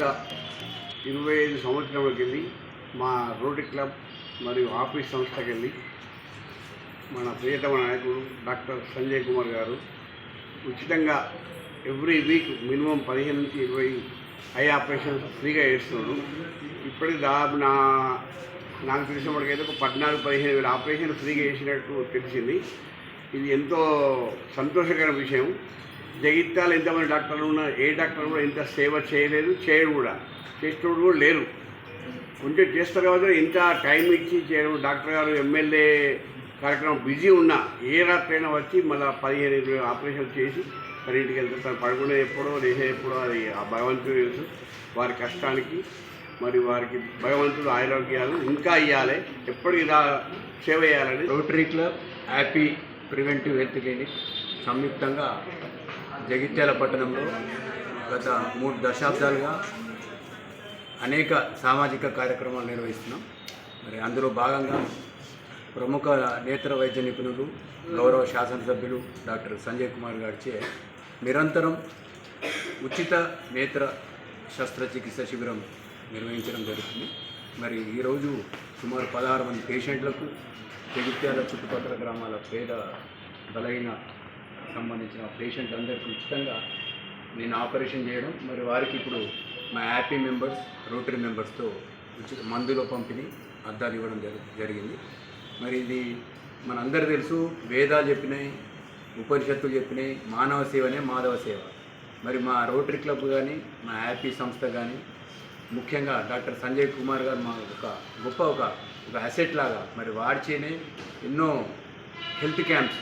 గత ఇరవై ఐదు సంవత్సరాల కింది మా రోటరీ క్లబ్ మరియు ఆఫీస్ సంస్థకెళ్ళి మన ప్రియతమ నాయకుడు డాక్టర్ సంజయ్ కుమార్ గారు ఉచితంగా ఎవ్రీ వీక్ మినిమం పదిహేను నుంచి ఇరవై ఐ ఆపరేషన్స్ ఫ్రీగా చేస్తున్నాడు. ఇప్పటికి దాదాపు నా నాకు తెలిసినప్పటికైతే ఒక పద్నాలుగు పదిహేను వేల ఆపరేషన్ ఫ్రీగా చేసినట్టు తెలిసింది. ఇది ఎంతో సంతోషకరమైన విషయం. జగిత్యాలు ఎంతమంది డాక్టర్లు ఉన్నా ఏ డాక్టర్ కూడా ఇంత సేవ చేయలేదు చేయడు కూడా చేసేటోడు కూడా లేరు. కొంచెం చేస్తారు కాబట్టి ఇంత టైం ఇచ్చి చేయడం డాక్టర్ గారు ఎమ్మెల్యే కార్యక్రమం బిజీ ఉన్నా ఏ రాత్రైనా వచ్చి మళ్ళీ పదిహేను ఇరవై ఆపరేషన్ చేసి తన ఇంటికి వెళ్తారు తను పడుకునే ఎప్పుడో లేచే ఎప్పుడో అది ఆ భగవంతుడు తెలుసు. వారి కష్టానికి మరి వారికి భగవంతుడు ఆరోగ్యాలు ఇంకా ఇవ్వాలి ఎప్పటికీ ఇలా సేవ చేయాలని. Rotary club happy preventive health clinic సంయుక్తంగా జగిత్యాల పట్టణంలో గత మూడు దశాబ్దాలుగా అనేక సామాజిక కార్యక్రమాలు నిర్వహిస్తున్నాం. మరి అందులో భాగంగా ప్రముఖ నేత్ర వైద్య నిపుణులు గౌరవ శాసనసభ్యులు డాక్టర్ సంజయ్ కుమార్ గారిచే నిరంతరం ఉచిత నేత్ర శస్త్రచికిత్స శిబిరం నిర్వహించడం జరుగుతుంది. మరి ఈరోజు సుమారు పదహారు మంది పేషెంట్లకు జగిత్యాల చుట్టుపక్కల గ్రామాల పేద బలహీన సంబంధించిన పేషెంట్ అందరికీ ఉచితంగా నేను ఆపరేషన్ చేయడం. మరి వారికి ఇప్పుడు మా హ్యాపీ మెంబర్స్ రోటరీ మెంబర్స్తో ఉచిత మందులో పంపిణీ అద్దాలు ఇవ్వడం జరిగింది. మరి ఇది మనందరూ తెలుసు వేదాలు చెప్పినాయి ఉపనిషత్తులు చెప్పినాయి మానవ సేవనే మాధవ సేవ. మరి మా రోటరీ క్లబ్ కానీ మా హ్యాపీ సంస్థ కానీ ముఖ్యంగా డాక్టర్ సంజయ్ కుమార్ గారు మా ఒక గొప్ప ఒక ఒక అసెట్ లాగా మరి వాడిచేనే ఎన్నో హెల్త్ క్యాంప్స్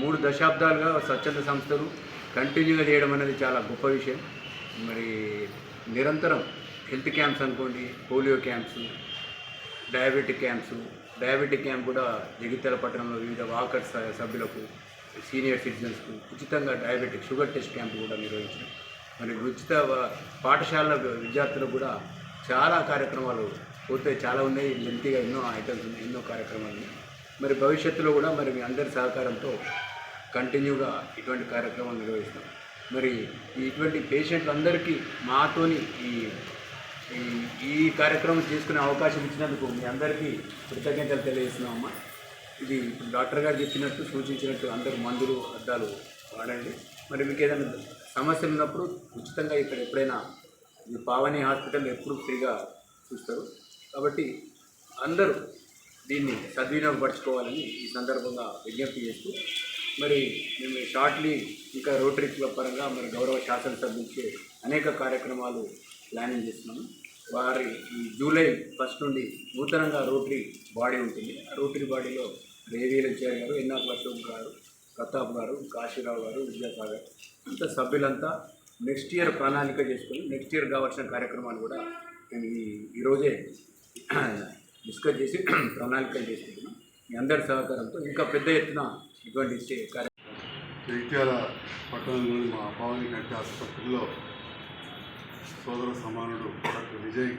మూడు దశాబ్దాలుగా స్వచ్ఛంద సంస్థలు కంటిన్యూగా చేయడం అనేది చాలా గొప్ప విషయం. మరి నిరంతరం హెల్త్ క్యాంప్స్ అనుకోండి polio camps diabetic camps diabetic camp కూడా జగిత్యాల పట్టణంలో వివిధ వాకర్స్ సభ్యులకు సీనియర్ సిటిజన్స్కు ఉచితంగా డయాబెటిక్ షుగర్ టెస్ట్ క్యాంప్ కూడా నిర్వహించారు మరి ఉచిత పాఠశాల విద్యార్థులకు కూడా చాలా కార్యక్రమాలు పోతే చాలా ఉన్నాయి. లెంతీగా ఎన్నో ఐటమ్స్ ఉన్నాయి ఎన్నో కార్యక్రమాలు ఉన్నాయి. మరి భవిష్యత్తులో కూడా మరి మీ అందరి సహకారంతో కంటిన్యూగా ఇటువంటి కార్యక్రమాలు నిర్వహిస్తాం. మరి ఇటువంటి పేషెంట్లందరికీ మాతోని ఈ ఈ కార్యక్రమం చేసుకునే అవకాశం ఇచ్చినందుకు మీ అందరికీ కృతజ్ఞతలు తెలియజేస్తున్నామమ్మా. ఇది డాక్టర్ గారు చెప్పినట్టు సూచించినట్టు అందరూ మందులు అద్దాలు వాడండి. మరి మీకు ఏదైనా సమస్యలు ఉన్నప్పుడు ఉచితంగా ఇక్కడ ఎప్పుడైనా ఈ పావని హాస్పిటల్ ఎప్పుడు ఫ్రీగా చూస్తారు. కాబట్టి అందరూ దీన్ని సద్వినియోగపరచుకోవాలని ఈ సందర్భంగా విజ్ఞప్తి చేస్తూ మరి మేము షార్ట్లీ ఇంకా రోటరీ క్లబ్ పరంగా మరి గౌరవ శాసనసభ్యులకి అనేక కార్యక్రమాలు ప్లానింగ్ చేస్తున్నాము. వారి ఈ జూలై ఫస్ట్ నుండి నూతనంగా రోటరీ బాడీ ఉంటుంది. ఆ రోటరీ బాడీలో రేవీల చారి గారు ఎన్నాకుల అశోక్ గారు ప్రతాప్ గారు కాశీరావు గారు విద్యాసాగర్ అంత సభ్యులంతా నెక్స్ట్ ఇయర్ ప్రణాళిక చేసుకొని నెక్స్ట్ ఇయర్ కావాల్సిన కార్యక్రమాలు కూడా మేము ఈ ఈరోజే డిస్కస్ చేసి ప్రణాళికలు చేసుకుంటున్నాం. మీ అందరి సహకారంతో ఇంకా పెద్ద ఎత్తున ఇటువంటి చే- కార్య పట్టణంలోని మా పావని కంటి ఆసుపత్రిలో సోదర సమానుడు డాక్టర్ విజయ్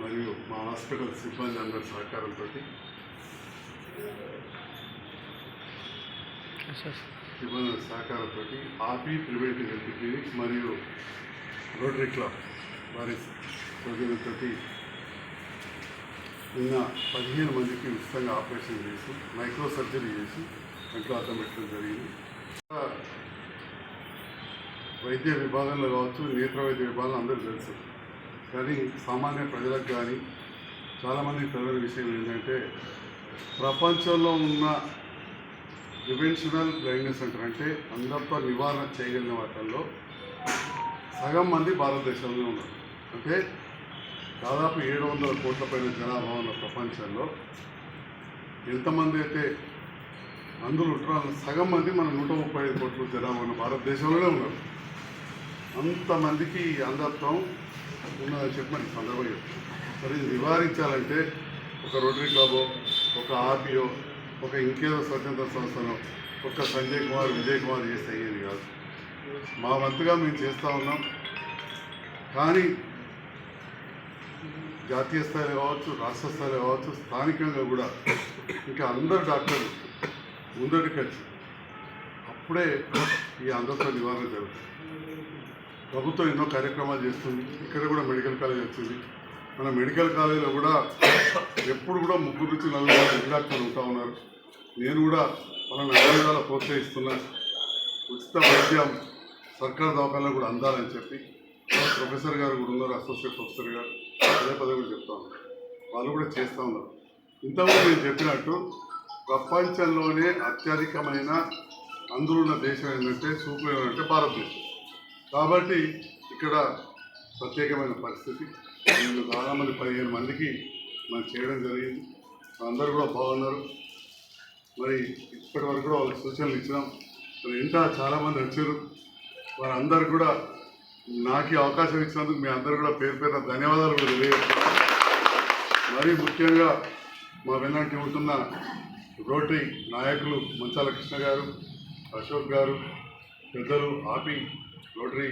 మరియు మా హాస్పిటల్ సిబ్బంది అందరి సహకారంతో సిబ్బంది సహకారంతో ఆపి ప్రివెంటివ్ హెల్త్ క్లినిక్ మరియు రోటరీ క్లబ్ వారి సౌజన్యంతో నిన్న పదిహేను మందికి ఉచితంగా ఆపరేషన్ చేసి మైక్రో సర్జరీ చేసి ఇంట్లో అర్థం పెట్టడం జరిగింది. వైద్య విభాగంలో కావచ్చు నేత్ర వైద్య విభాగంలో అందరూ తెలుసు. కానీ సామాన్య ప్రజలకు కానీ చాలామంది తెలియని విషయం ఏంటంటే ప్రపంచంలో ఉన్న ప్రివెన్షనల్ బ్లైండ్నెస్ సెంటర్ అంటే అందరితో నివారణ చేయగలిగిన వాటిల్లో సగం మంది భారతదేశంలో ఉన్నారు. అంటే దాదాపు ఏడు వందల కోట్ల పైన జనాభా ఉన్న ప్రపంచంలో ఎంతమంది అయితే అందులో ఉంటారో సగం మంది మన నూట ముప్పై ఐదు కోట్ల జనాభా ఉన్న భారతదేశంలోనే ఉన్నారు. అంతమందికి ఈ అంధత్వం ఉన్నదని చెప్పి మనకి సందర్భం చెప్తాం మరి ఇది నివారించాలంటే ఒక రోటరీ క్లబో ఒక ఆర్పిఓ ఒక ఇంకేదో స్వతంత్ర సంస్థనో ఒక సంజయ్ కుమార్ విజయ్ కుమార్ చేస్తే అయ్యేది కాదు. మా వంతుగా మేము చేస్తూ ఉన్నాం. కానీ జాతీయ స్థాయిలో కావచ్చు రాష్ట్ర స్థాయిలో కావచ్చు స్థానికంగా కూడా ఇంకా అందరు డాక్టర్లు ముందటికి వచ్చి అప్పుడే ఈ అంధత్వ నివారణ జరుగుతుంది. ప్రభుత్వం ఎన్నో కార్యక్రమాలు చేస్తుంది. ఇక్కడ కూడా మెడికల్ కాలేజ్ వచ్చింది. మన మెడికల్ కాలేజీలో కూడా ఎప్పుడు కూడా ముగ్గురు నుంచి నలుగురు మంది డాక్టర్లు ఉంటా ఉన్నారు. నేను కూడా వాళ్ళని అన్ని విధాలా ప్రోత్సహిస్తున్నా. ఉచిత వైద్యం సర్కార్ దవాఖానలో కూడా అందాలని చెప్పి. ప్రొఫెసర్ గారు కూడా ఉన్నారు అసోసియేట్ ప్రొఫెసర్ గారు. అదే పదే కూడా చెప్తా ఉన్నారు వాళ్ళు కూడా చేస్తూ ఉన్నారు. ఇంతకుముందు నేను చెప్పినట్టు ప్రపంచంలోనే అత్యధికమైన అందులున్న దేశం ఏంటంటే సూపర్ ఏంటంటే భారతదేశం. కాబట్టి ఇక్కడ ప్రత్యేకమైన పరిస్థితి. వీళ్ళు చాలామంది పదిహేను మందికి మనం చేయడం జరిగింది. అందరూ కూడా బాగున్నారు. మరి ఇప్పటి వరకు కూడా వాళ్ళకి సూచనలు ఇచ్చినాం. మరి ఇంకా చాలామంది వచ్చారు. వారందరూ కూడా నాకు ఈ అవకాశం ఇచ్చినందుకు మీ అందరూ కూడా పేరు పేరున ధన్యవాదాలు కూడా తెలియజేస్తున్నాను. మరీ ముఖ్యంగా మా వెన్నంటి ఉంటున్న రోటరీ నాయకులు మంచాల కృష్ణ గారు అశోక్ గారు పెద్దలు ఆపి రోటరీ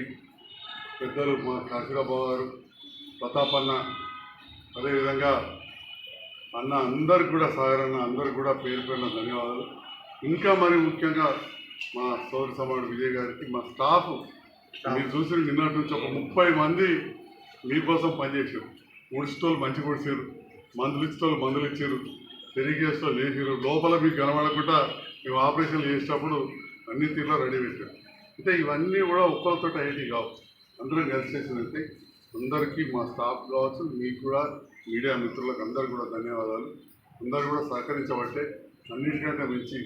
పెద్దలు మా కాశీరాబాబు గారు ప్రతాప్ అన్న అదేవిధంగా అన్న అందరికి కూడా సాగరన్న అందరికి కూడా పేరు పేరున ధన్యవాదాలు. ఇంకా మరి ముఖ్యంగా మా సౌర సమాడు విజయ్ గారికి మా స్టాఫ్ మీరు చూసిన నిన్నటి నుంచి ఒక ముప్పై మంది మీకోసం పనిచేసారు ముడిచిటోళ్ళు మంచి కొడిచారు మందులు ఇచ్చేటోళ్ళు మందులు ఇచ్చారు. చేసేటోళ్ళు లేచారు లోపల మీకు కనబడకుండా మేము ఆపరేషన్లు చేసేటప్పుడు అన్ని తీరులో రెడీ పెట్టారు. అంటే ఇవన్నీ కూడా ఒక్కరితో ఐటీ కావు. అందరం కలిసి చేసినట్టే అందరికీ మా స్టాఫ్ కావచ్చు మీకు కూడా మీడియా మిత్రులకు అందరికీ కూడా ధన్యవాదాలు. అందరూ కూడా సహకరించబట్టే అన్నిటికంటే మించి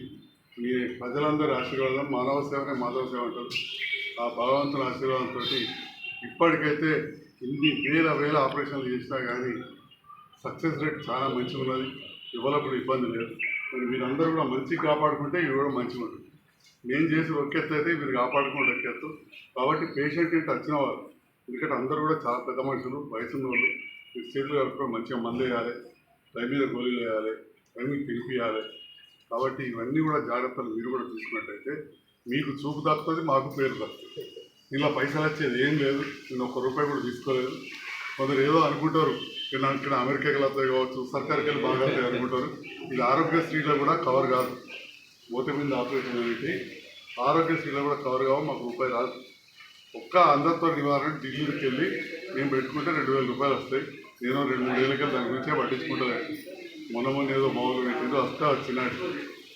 మీ ప్రజలందరి ఆశీర్వాదం మానవ సేవనే మాధవ సేవ అంటారు. ఆ భగవంతుని ఆశీర్వాదంతో ఇప్పటికైతే ఇన్ని వేల వేల ఆపరేషన్లు చేసినా కానీ సక్సెస్ రేట్ చాలా మంచిగా ఉన్నది ఇవ్వలప్పుడు ఇబ్బంది లేదు మరి మీరందరూ కూడా మంచి కాపాడుకుంటే ఇవి కూడా మంచిగా ఉంటుంది నేను చేసి ఒక్కెత్తు అయితే మీరు కాపాడుకుంటే ఒక్కెత్తు. కాబట్టి పేషెంట్ ఇంటి వచ్చిన వారు ఎందుకంటే అందరూ కూడా చాలా పెద్ద మనుషులు వయసున్న వాళ్ళు మీరు చేతులు కలుపుకొని మంచిగా మందు వేయాలి టైం మీద గోళీలు వేయాలి టైం మీద తినిపియాలి కాబట్టి ఇవన్నీ కూడా జాగ్రత్తలు మీరు కూడా తీసుకున్నట్టయితే మీకు చూపు దక్కుతుంది మాకు పేరు దక్కుతుంది ఇలా పైసలు వచ్చేది ఏం లేదు. నేను ఒక్క రూపాయి కూడా తీసుకోలేదు. కొందరు ఏదో అనుకుంటారు ఇక్కడ అమెరికాకి వెళ్తాయి కావచ్చు సర్కార్కి వెళ్ళి బాగా వెళ్తాయి అనుకుంటారు. ఇది ఆరోగ్యశ్రీలో కూడా కవర్ కాదు. మూత మీద ఆపరేషన్ అనేది ఆరోగ్యశ్రీలో కూడా కవర్ కావు మాకు రూపాయి రాదు. ఒక్క అందరితో నివారణ ఢిల్లీకి వెళ్ళి మేము పెట్టుకుంటే రెండు వేల రూపాయలు వస్తాయి. నేను రెండు మూడు వేలకి దాని గురించే పట్టించుకుంటలేదు మొన్న మొన్న ఏదో మామూలు పెట్టిందో వస్తా వచ్చినట్టు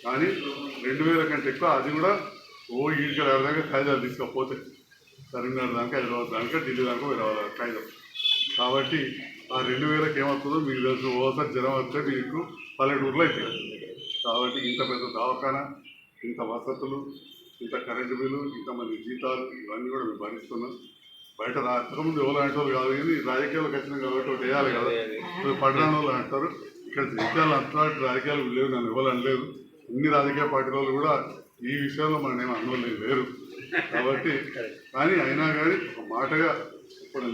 కానీ రెండు వేల కంటే ఎక్కువ అది కూడా ఓ ఈడికి దాకా కాగితాలు తీసుకపోతే కరీంనగర్ దాకా హైదరాబాద్ దాకా ఢిల్లీ దాకా పోయి రావాలి కాబట్టి ఆ రెండు వేలకు ఏమవుతుందో మీకు తెలుసు. ఓసారి జనం వస్తే మీకు పల్లెటూరులో అయిపోయింది కాబట్టి ఇంత పెద్ద దవాఖాన ఇంత వసతులు ఇంత కరెంటు బిల్లు ఇంతమంది జీతాలు ఇవన్నీ కూడా మేము భరిస్తున్నాం. బయట రాకముందు ఎవరు అంటారు కాదు కానీ రాజకీయాలకు వచ్చినాం కాబట్టి ఒకటి వేయాలి కదా. పడ్డాని వాళ్ళు అంటారు ఇక్కడ జగిత్యాలు అంతా రాజకీయాలు లేవు నన్ను ఎవరు అనలేదు. అన్ని రాజకీయ పార్టీ వాళ్ళు కూడా ఈ విషయంలో మనం ఏమి అనుకోలేదు లేరు కాబట్టి కానీ అయినా కానీ ఒక మాటగా ఇప్పుడు